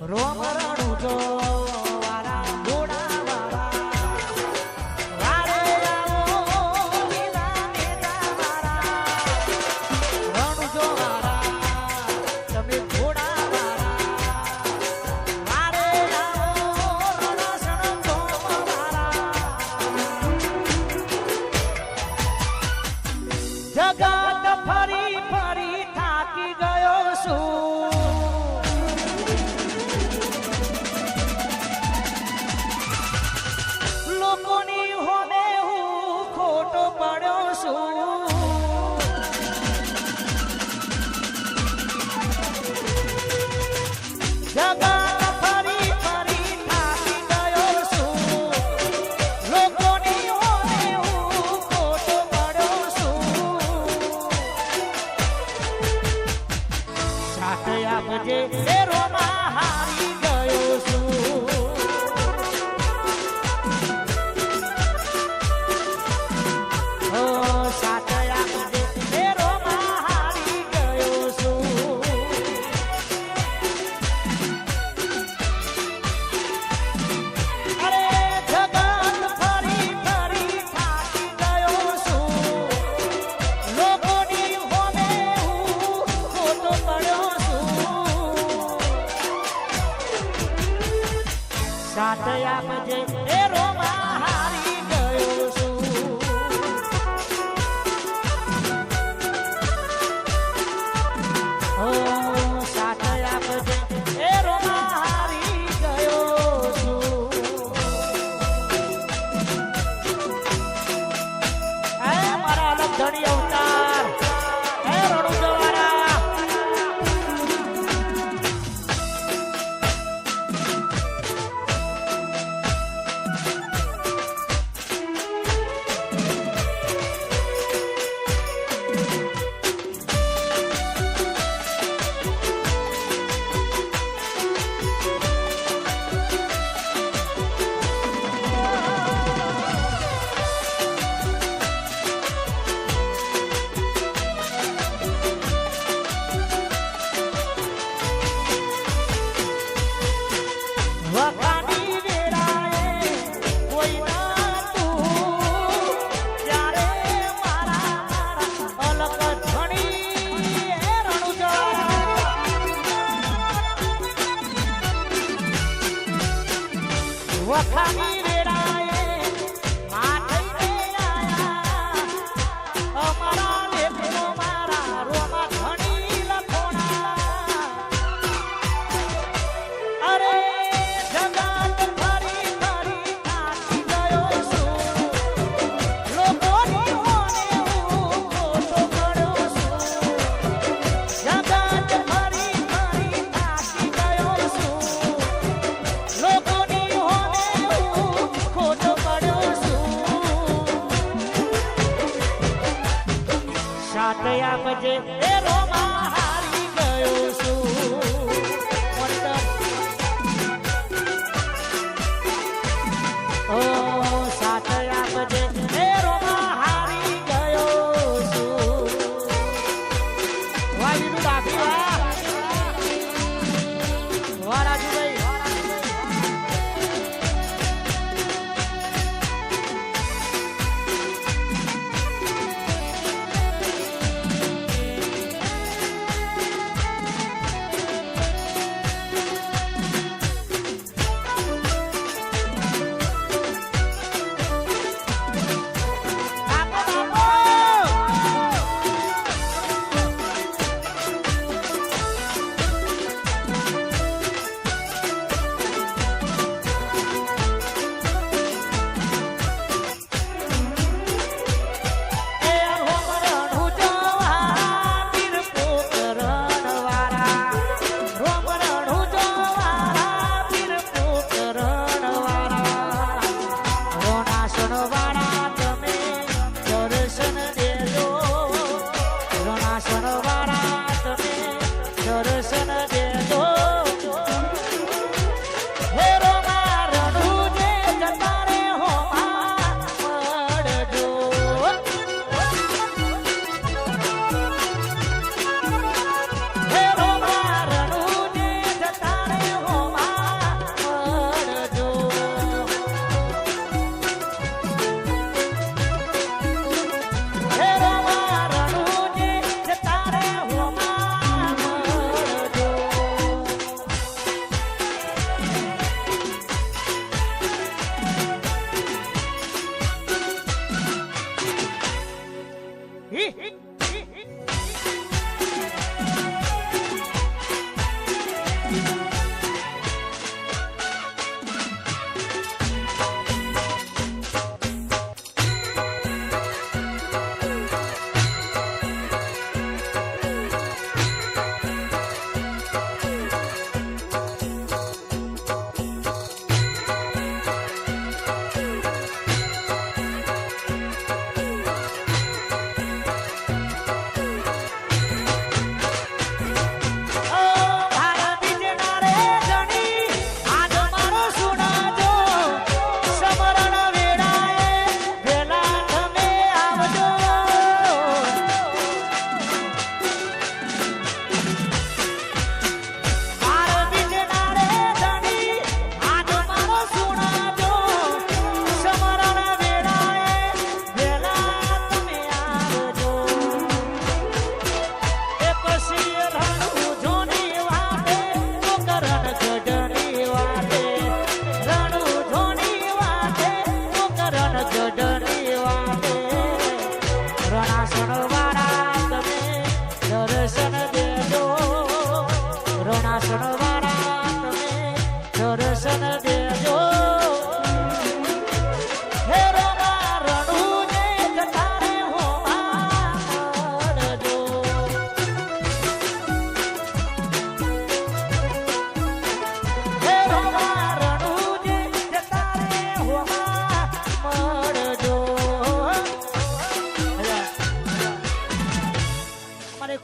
રોમ રણું જો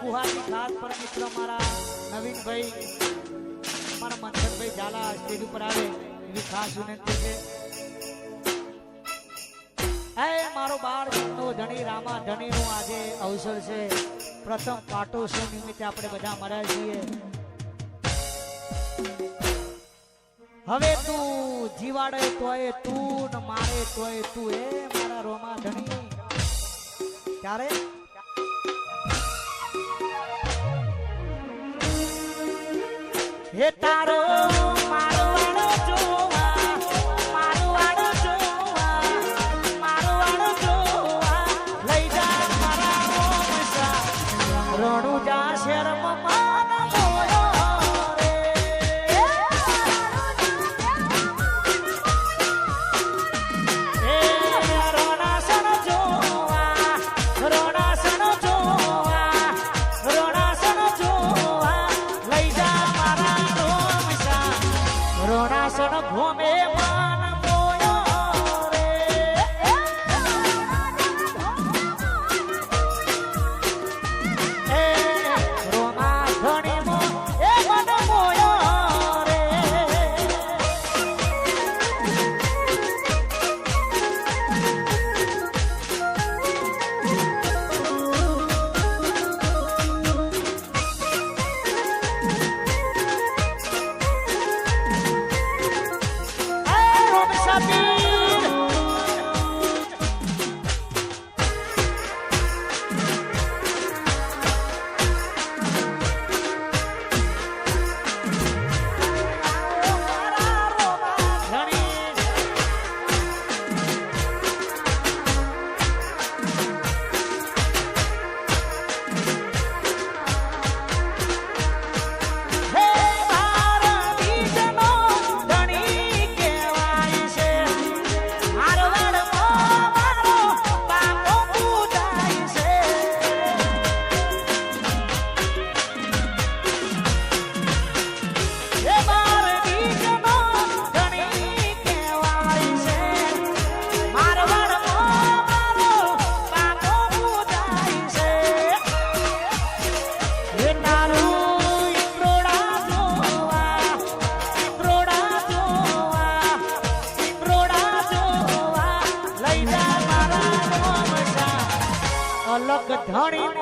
કુહાની ખાસ પર મિત્રો મારા નવીનભાઈ મારા મનસરભાઈ ઝાલા સ્ટેજ ઉપર આવે, એવી ખાસ વિનંતી છે. હે, મારો બાર જણનો ધણી, રામા ધણીનો આજે અવસર છે. પ્રથમ પાટોત્સવ નિમિત્તે આપણે બધા મળ્યા છીએ. હવે તું જીવાડે તોય તું ને મારે તોય તું. એ મારા રોમા ધણી. ક્યારે? હે તારો ধরিব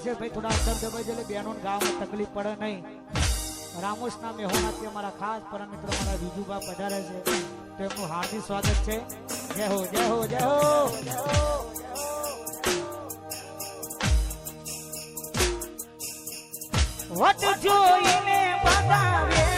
છે ભાઈ, થોડા અંતર દબાઈ જાય બહેનોને ગાવામાં તકલીફ પડે નહીં. રામોસના મહેમાન મારા ખાસ પરમ મિત્ર મારા વિજુભા પધારે છે. તેમનું એમનું હાર્દિક સ્વાગત છે. જય હો જય હો જય હો. વટ જોઈને બતાવે